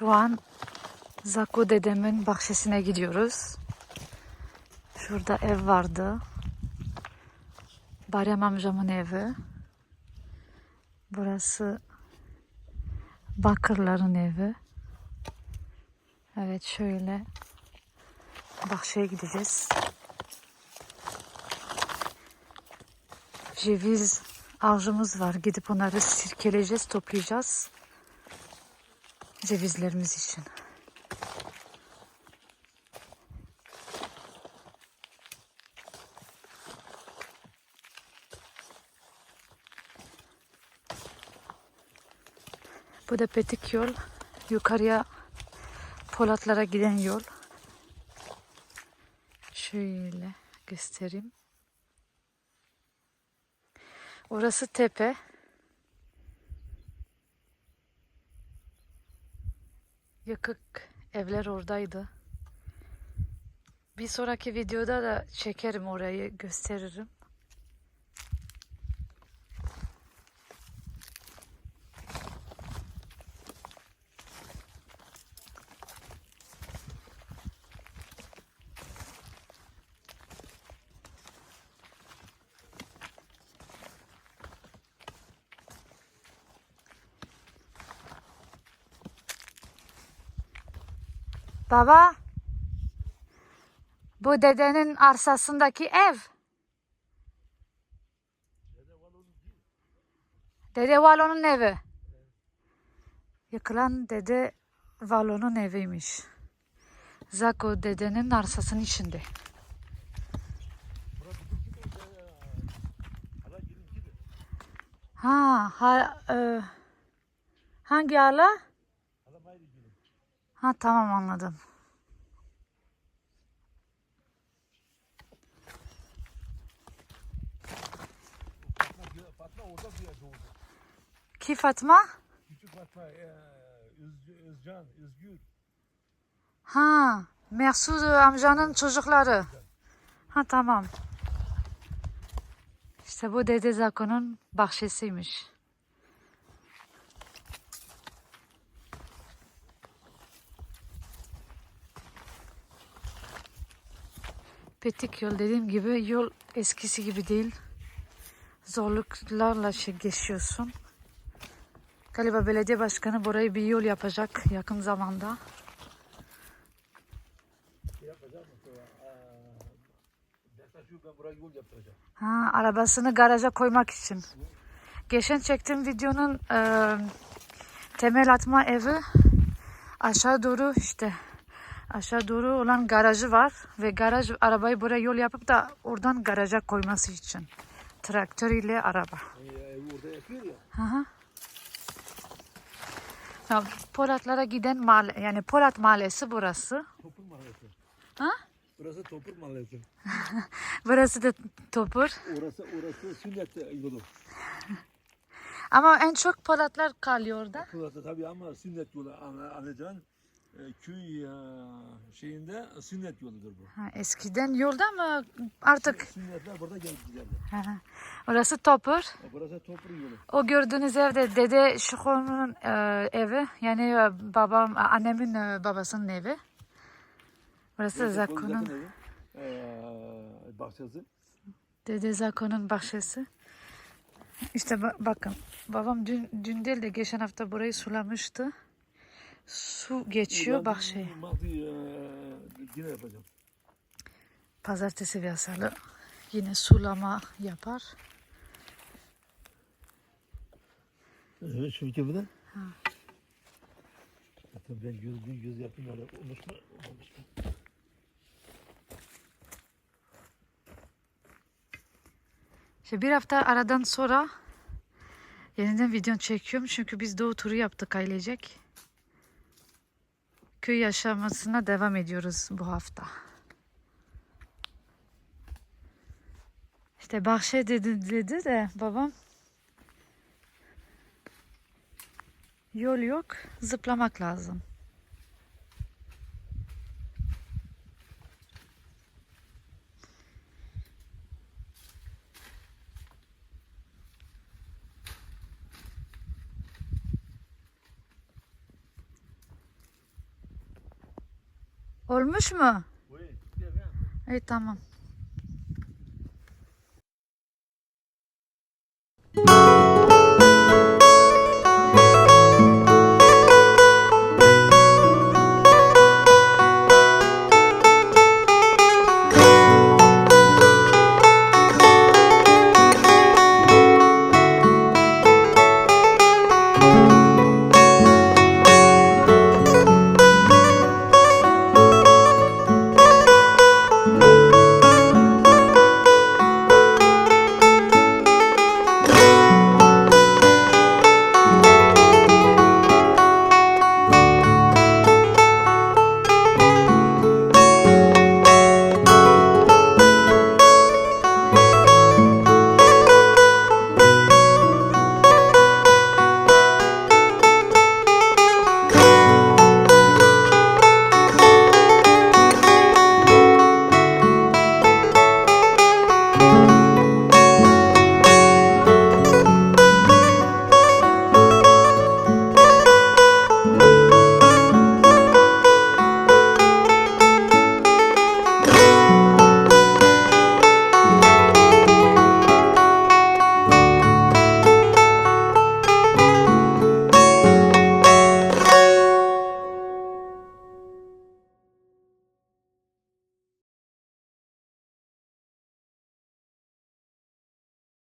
Şu an Zako dedemin bahçesine gidiyoruz. Şurada ev vardı. Barem amcamın evi. Burası Bakırların evi. Evet şöyle bahçeye gideceğiz. Ceviz ağacımız var. Gidip onları sirkeleyeceğiz, toplayacağız. Cevizlerimiz için. Bu da Petik yol. Yukarıya Polatlara giden yol. Şöyle göstereyim. Orası tepe. Yıkık evler oradaydı. Bir sonraki videoda da çekerim orayı gösteririm. Baba. Bu dedenin arsasındaki ev. Dede Valo'nun evi. Yıkılan dede Valo'nun eviymiş. Zako dedenin arsasının içinde. Ha, ha e, hangi hala? Ha tamam anladım. Fatma. Ki Fatma? Küçük Fatma, Özcan, Özgür. Ha, Mesut amcanın çocukları. Ha tamam. İşte bu Dede Zako'nun bahçesiymiş. Petik yol dediğim gibi yol eskisi gibi değil. Zorluklarla şey geçiyorsun. Galiba belediye başkanı burayı bir yol yapacak yakın zamanda. Ha, arabasını garaja koymak için. Geçen çektiğim videonun e, temel atma evi aşağı doğru işte aşağı doğru olan garajı var ve garaj arabayı buraya yol yapıp da oradan garaja koyması için. Traktör ile araba. Yapıyor ya. Polatlara giden mahalle yani Polat mahallesi burası. Topur mahallesi. Ha? Burası Topur mahallesi. Burası da Topur. Orası orası sünnet yolu. Ama en çok Polatlar kalıyor orada. Burası tabii ama sünnet yolu ana- köy e, şeyinde sünnet yoludur bu. Ha, eskiden yolda ama artık Sünnetler burada gelip giderler. Hı. Orası Topur. E, Burası Topur yolu. O gördüğünüz evde Dede Şuko'nun e, evi. Yani e, babam, annemin e, babasının evi. Burası Burası Zako'nun, Kozak'ın evi. E, bahçesi. Dede Zako'nun bahçesi. İşte ba- bakın babam dün, dün değil de geçen hafta burayı sulamıştı. Su geçiyor. Mahdi e, yine yapacağım. Pazartesi ve salı yine sulama yapar. Evet şu iki bu da. Zaten ben yüz gün yüz yaptım öyle olmuş mu? Olmamış mı? İşte bir hafta aradan sonra yeniden video çekiyorum. Çünkü biz doğu turu yaptık ailecek. Köy yaşamasına devam ediyoruz bu hafta. İşte bahçe dedi, dedi de babam yol yok zıplamak lazım. Olmuş mu? İyi tamam.